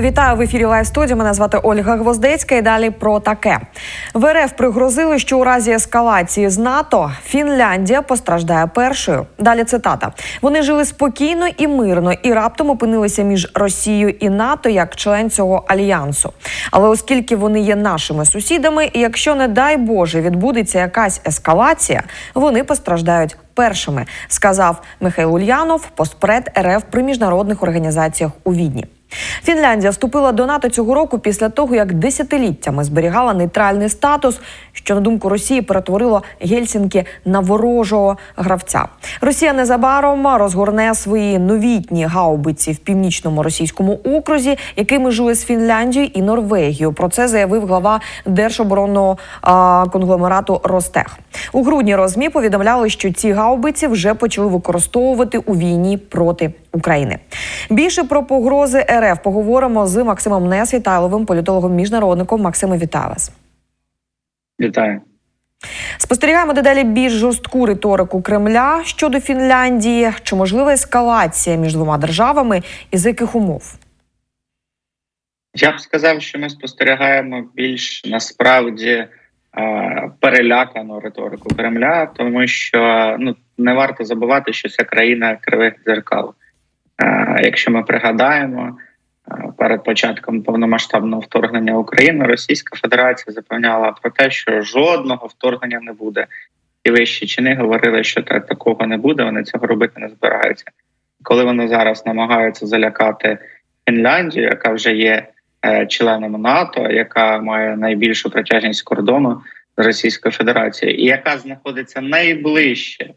Вітаю в ефірі Лайв студії. Мене звати Ольга Гвоздецька. І далі про таке в РФ пригрозили, що у разі ескалації з НАТО Фінляндія постраждає першою. Далі цитата: вони жили спокійно і мирно, і раптом опинилися між Росією і НАТО як член цього альянсу. Але оскільки вони є нашими сусідами, і якщо не дай Боже відбудеться якась ескалація, вони постраждають першими, сказав Михайло Ульянов, постпред РФ при міжнародних організаціях у Відні. Фінляндія вступила до НАТО цього року після того, як десятиліттями зберігала нейтральний статус, що на думку Росії перетворило Гельсінки на ворожого гравця. Росія незабаром розгорне свої новітні гаубиці в північному російському окрузі, який межує з Фінляндією і Норвегією. Про це заявив глава держоборонного конгломерату Ростех. У грудні розмі повідомляли, що ці гаубиці вже почали використовувати у війні проти України. Більше про погрози РФ поговоримо з Максимом Несвітайловим, політологом міжнародником. Максиме, вітаю вас. Вітаю. Спостерігаємо дедалі більш жорстку риторику Кремля щодо Фінляндії. Чи можлива ескалація між двома державами і з яких умов? Я б сказав, що ми спостерігаємо більш насправді е, перелякану риторику Кремля, тому що ну не варто забувати, що ця країна кривих дзеркал. Е, Якщо ми пригадаємо е, перед початком повномасштабного вторгнення в Україну, Російська Федерація запевняла про те, що жодного вторгнення не буде. І вищі чини говорили, що так такого не буде. Вони цього робити не збираються. Коли вони зараз намагаються залякати Фінляндію, яка вже є е, членом НАТО, яка має найбільшу протяжність кордону з Російською Федерацією, і яка знаходиться найближче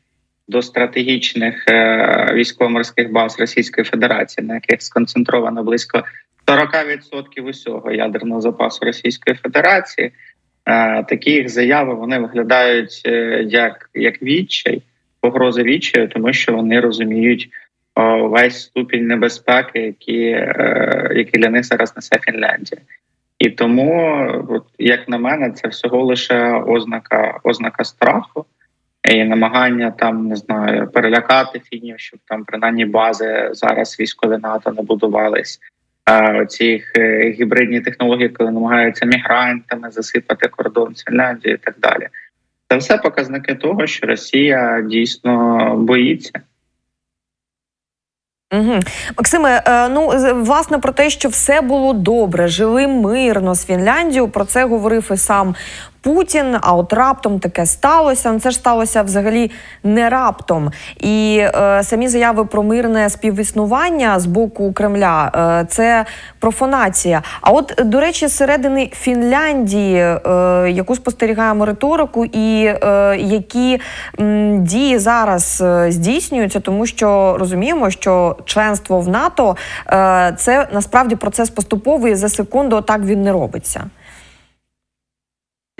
до стратегічних е, військово-морських баз Російської Федерації, на яких сконцентровано близько 40% усього ядерного запасу Російської Федерації. Е, такі їх заяви вони виглядають е, як, як відчай, погрози відчаю, тому що вони розуміють весь ступінь небезпеки, які, які для них зараз несе Фінляндія. І тому, як на мене, це всього лише ознака ознака страху і намагання там не знаю перелякати фінів, щоб там принаймні бази зараз військові НАТО не будувались. Е, Ці гібридні технології, коли намагаються мігрантами засипати кордон з Фінляндією і так далі. Це все показники того, що Росія дійсно боїться. Угу. Максиме, е, ну власне про те, що все було добре, жили мирно з Фінляндією. Про це говорив і сам Путін. А от раптом таке сталося. Ну, Це ж сталося взагалі не раптом. І е, самі заяви про мирне співіснування з боку Кремля е, це профанація. А от до речі, середини Фінляндії, е, яку спостерігаємо риторику, і е, які м, дії зараз е, здійснюються, тому що розуміємо, що членство в НАТО е, це насправді процес поступовий за секунду. Так він не робиться.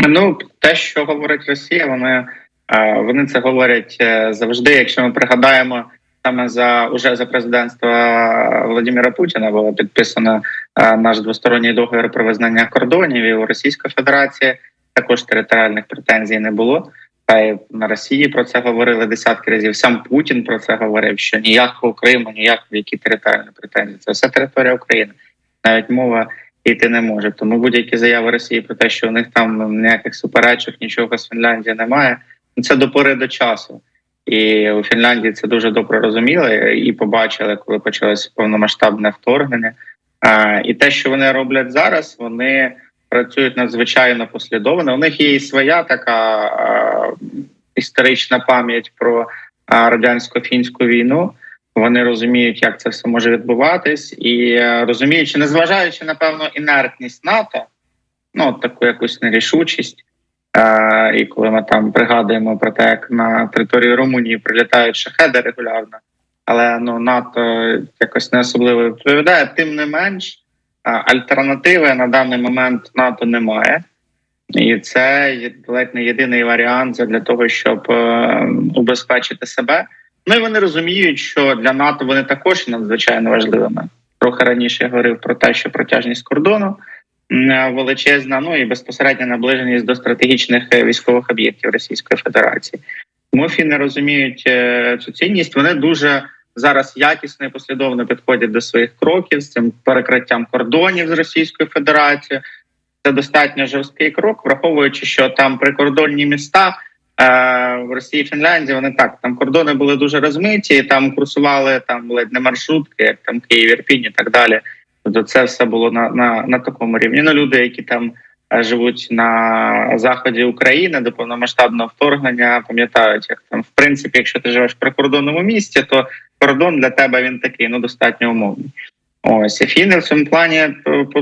Ну, те, що говорить Росія, вони, е, вони це говорять е, завжди. Якщо ми пригадаємо саме за уже за президентства Володимира Путіна було підписано е, наш двосторонній договір про визнання кордонів і у Російської Федерації також територіальних претензій не було. Та й на Росії про це говорили десятки разів. Сам Путін про це говорив, що ніякого Криму, ніякої які територіальні претензії. Це все територія України. Навіть мова йти не може. Тому будь-які заяви Росії про те, що у них там ніяких суперечок, нічого з Фінляндії немає. ну, Це до пори до часу. І у Фінляндії це дуже добре розуміли і побачили, коли почалося повномасштабне вторгнення. І те, що вони роблять зараз, вони працюють надзвичайно послідовно. У них є і своя така історична пам'ять про радянсько-фінську війну. Вони розуміють, як це все може відбуватись, і е, розуміючи, незважаючи напевно інертність НАТО, ну таку якусь нерішучість. Е, і коли ми там пригадуємо про те, як на території Румунії прилітають шахеди регулярно, але ну НАТО якось не особливо відповідає. Тим не менш, е, альтернативи на даний момент НАТО немає, і це ледь не єдиний варіант для того, щоб е, убезпечити себе. Ну і вони розуміють, що для НАТО вони також надзвичайно важливими. Трохи раніше я говорив про те, що протяжність кордону величезна, ну і безпосередня наближеність до стратегічних е, військових об'єктів Російської Федерації. Тому фіни розуміють е, цю цінність. Вони дуже зараз якісно і послідовно підходять до своїх кроків з цим перекриттям кордонів з Російською Федерацією. Це достатньо жорсткий крок, враховуючи, що там прикордонні міста в Росії і Фінляндії вони так там кордони були дуже розмиті, там курсували там ледь не маршрутки, як там Київ, Ірпінь і так далі. Тобто це все було на, на, на такому рівні. Ну, люди, які там е, живуть на заході України до повномасштабного вторгнення, пам'ятають, як там в принципі, якщо ти живеш в прикордонному місті, то кордон для тебе він такий ну достатньо умовний. Ось фіни в цьому плані е,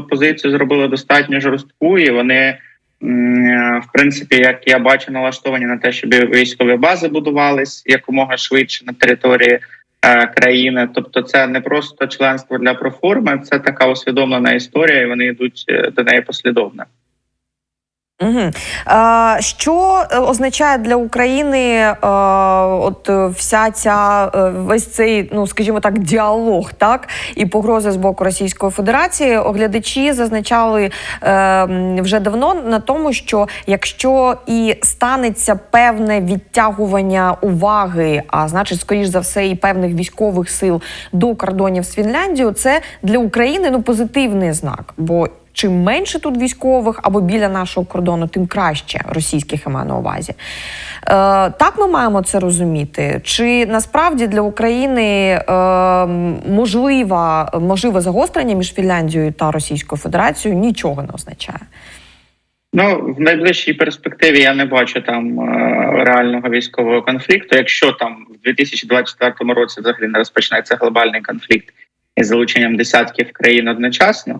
позицію зробили достатньо жорстку, і вони, е, в принципі, як я бачу, налаштовані на те, щоб військові бази будувались якомога швидше на території е, країни. Тобто, це не просто членство для проформи, це така усвідомлена історія, і вони йдуть е, до неї послідовно. Угу. Що е, означає для України е, от е, вся ця весь цей, ну скажімо так, діалог, так і погрози з боку Російської Федерації? Оглядачі зазначали вже давно на тому, що якщо і станеться певне відтягування уваги, а значить, скоріш за все, і певних військових сил до кордонів з Фінляндією, це для України ну позитивний знак, бо чим менше тут військових або біля нашого кордону, тим краще російських я маю на увазі. Е, так ми маємо це розуміти. Чи насправді для України е, можлива, можливе загострення між Фінляндією та Російською Федерацією нічого не означає? Ну в найближчій перспективі я не бачу там е, реального військового конфлікту. Якщо там в 2024 році взагалі не розпочнеться глобальний конфлікт із залученням десятків країн одночасно,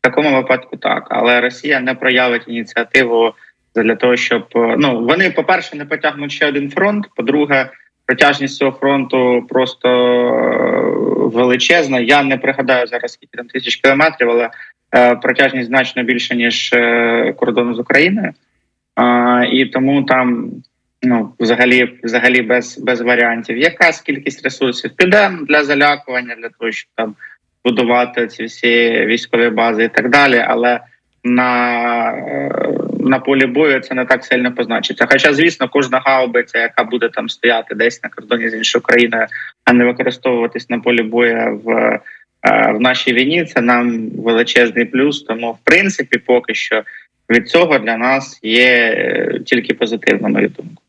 такому випадку так. Але Росія не проявить ініціативу для того, щоб е, ну вони, по-перше, не потягнуть ще один фронт. По-друге, протяжність цього фронту просто е, величезна. Я не пригадаю зараз скільки там тисяч кілометрів, але е, протяжність значно більше ніж кордону з Україною. І тому там ну взагалі, взагалі без, без варіантів. Якась кількість ресурсів піде для залякування, для того, щоб там будувати ці всі військові бази і так далі. Але на, на полі бою це не так сильно позначиться. Хоча, звісно, кожна гаубиця, яка буде там стояти десь на кордоні з іншою країною, а не використовуватись на полі бою в, е, в нашій війні, це нам величезний плюс. Тому, в принципі, поки що від цього для нас є тільки позитивно, на мою думку.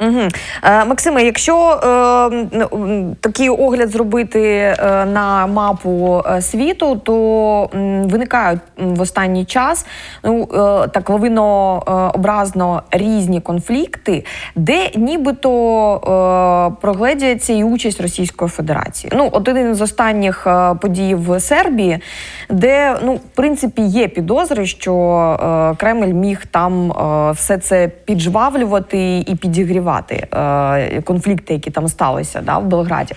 Угу. Максиме, якщо е, такий огляд зробити е, на мапу е, світу, то виникають в останній час ну е, так лавино е, образно різні конфлікти, де нібито е, прогледяється і участь Російської Федерації. Ну, один з останніх подій в Сербії, де ну, в принципі є підозри, що е, Кремль міг там е, все це піджвавлювати і підігрівати е, конфлікти, які там сталися да, в Белграді.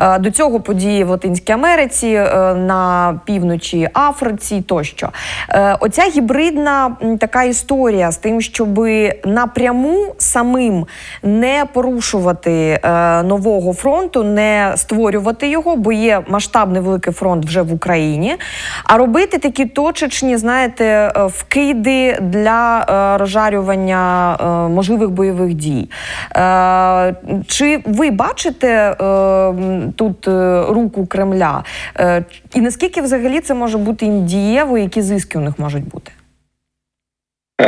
Е, до цього події в Латинській Америці, е, на півночі Африці тощо. Оця гібридна така історія з тим, щоб напряму самим не порушувати нового фронту, не створювати його, бо є масштабний великий фронт вже в Україні, а робити такі точечні, знаєте, вкиди для розжарювання можливих бойових дій. Е, Чи ви бачите е, тут е, руку Кремля? І наскільки взагалі це може бути їм дієво, які зиски у них можуть бути?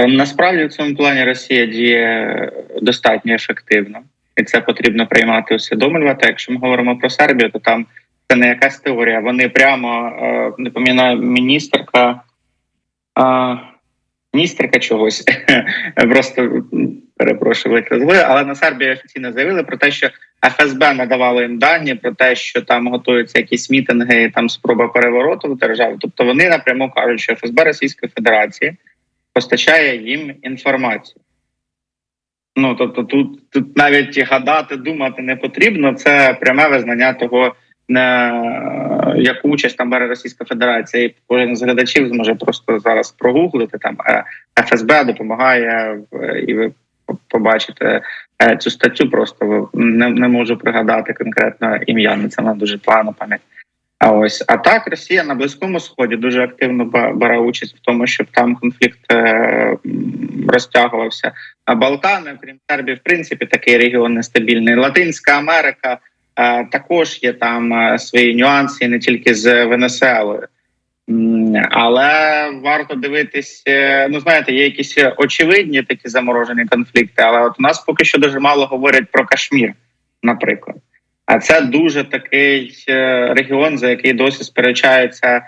Насправді в цьому плані Росія діє достатньо ефективно, і це потрібно приймати усвідомлювати. Якщо ми говоримо про Сербію, то там це не якась теорія. Вони прямо не пам'ятаю міністерка, міністерка чогось. Просто перепрошую, виказали, але на Сербії офіційно заявили про те, що ФСБ надавало їм дані про те, що там готуються якісь мітинги, і там спроба перевороту в державі. Тобто вони напряму кажуть, що ФСБ Російської Федерації постачає їм інформацію. Ну тобто, тут, тут навіть гадати, думати не потрібно. Це пряме визнання того, яку участь там бере Російська Федерація. І кожен з глядачів зможе просто зараз прогуглити там е, ФСБ допомагає і ви побачите е, цю статтю. Просто не, не можу пригадати конкретно ім'я. Це на дуже погана пам'ять. А ось а так Росія на близькому сході дуже активно бере участь в тому, щоб там конфлікт е, розтягувався. А Балкани, окрім Сербії, в принципі, такий регіон нестабільний. Латинська Америка е, також є там е, свої нюанси, не тільки з Венесуелою. Але варто дивитись, е, ну знаєте, є якісь очевидні такі заморожені конфлікти, але от у нас поки що дуже мало говорять про Кашмір, наприклад. А це дуже такий е, регіон, за який досі сперечаються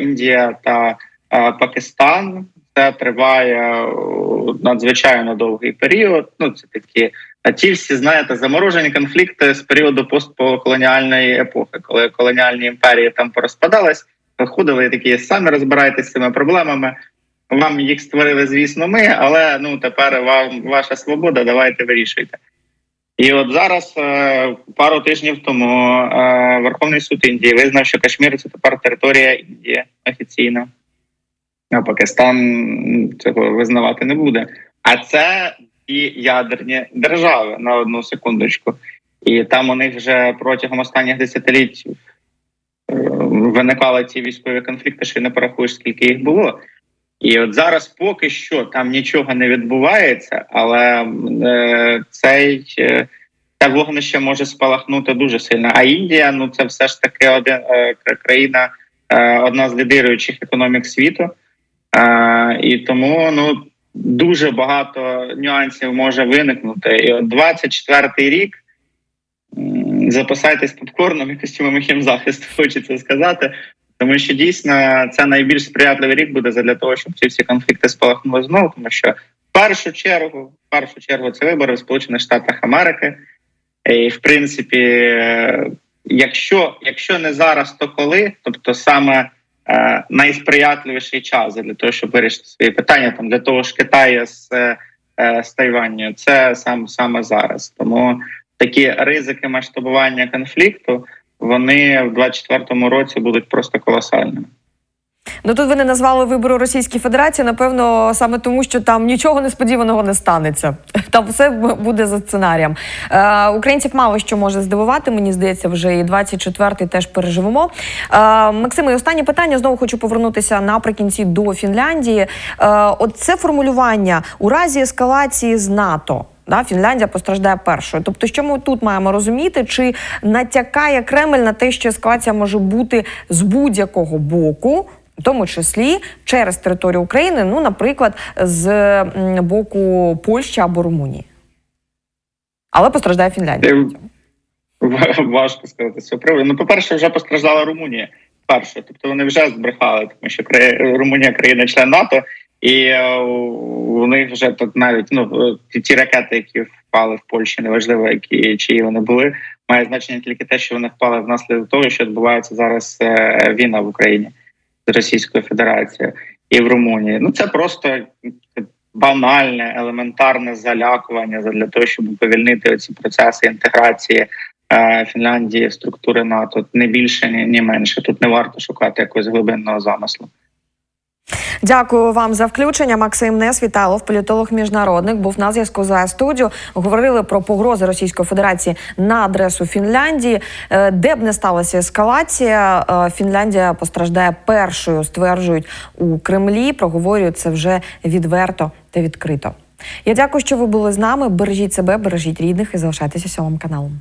Індія та Пакистан. Це триває надзвичайно довгий період. Ну це такі ті всі знаєте заморожені конфлікти з періоду постколоніальної епохи, коли колоніальні імперії там порозпадались, виходили такі самі розбирайтеся з цими проблемами. Вам їх створили, звісно, ми, але ну тепер вам ваша свобода. Давайте вирішуйте. І от зараз, е, пару тижнів тому, е, Верховний суд Індії визнав, що Кашмір це тепер територія Індії офіційно. А Пакистан цього визнавати не буде. А це і ядерні держави на одну секундочку. І там у них вже протягом останніх десятиліть е, виникали ці військові конфлікти, що не порахуєш, скільки їх було. І от зараз поки що там нічого не відбувається, але е, цей е, це вогнище може спалахнути дуже сильно. А Індія ну це все ж таки один е, країна, е, одна з лідируючих економік світу. Е, і тому ну дуже багато нюансів може виникнути. І от 24-й рік запасайтесь попкорном і костюмами хімзахисту, хочеться сказати. Тому що дійсно це найбільш сприятливий рік буде для того, щоб ці всі конфлікти спалахнули знову. Тому що в першу чергу, в першу чергу, це вибори в Сполучених Штатах Америки. І в принципі, е, якщо, якщо не зараз, то коли? Тобто саме найсприятливіший час для того, щоб вирішити свої питання, там для того ж Китаю з, е, з Тайванню, це сам саме зараз. Тому такі ризики масштабування конфлікту вони в 24-му році будуть просто колосальними. Ну тут ви не назвали вибори Російській Федерації, напевно, саме тому, що там нічого несподіваного не станеться. Там все буде за сценарієм. Е, українців мало що може здивувати. Мені здається, вже і 24-й теж переживемо. Е, Максиме, і останнє питання. Знову хочу повернутися наприкінці до Фінляндії. Е, от це формулювання у разі ескалації з НАТО. Да, Фінляндія постраждає першою. Тобто, що ми тут маємо розуміти, чи натякає Кремль на те, що ескалація може бути з будь-якого боку, в тому числі через територію України, ну, наприклад, з боку Польщі або Румунії. Але постраждає Фінляндія. Е, Важко сказати з приводу. Ну, по-перше, вже постраждала Румунія. Перше, тобто вони вже збрехали, тому що Румунія країна-член НАТО, і е, у них вже тут навіть ну е, ті, ті ракети, які впали в Польщі, неважливо, які чиї вони були, має значення тільки те, що вони впали внаслідок того, що відбувається зараз війна в Україні з Російською Федерацією і в Румунії. Ну це просто банальне, елементарне залякування для того, щоб уповільнити ці процеси інтеграції е, Фінляндії в структури НАТО. Не більше, ні менше. Тут не варто шукати якогось глибинного замислу. Дякую вам за включення. Максим Несвіталов, політолог міжнародник, був на зв'язку з студію. Говорили про погрози Російської Федерації на адресу Фінляндії. Е, Де б не сталася ескалація, е, Фінляндія постраждає першою, стверджують у Кремлі. Проговорюють це вже відверто та відкрито. Я дякую, що ви були з нами. Бережіть себе, бережіть рідних і залишайтеся сьомим каналом.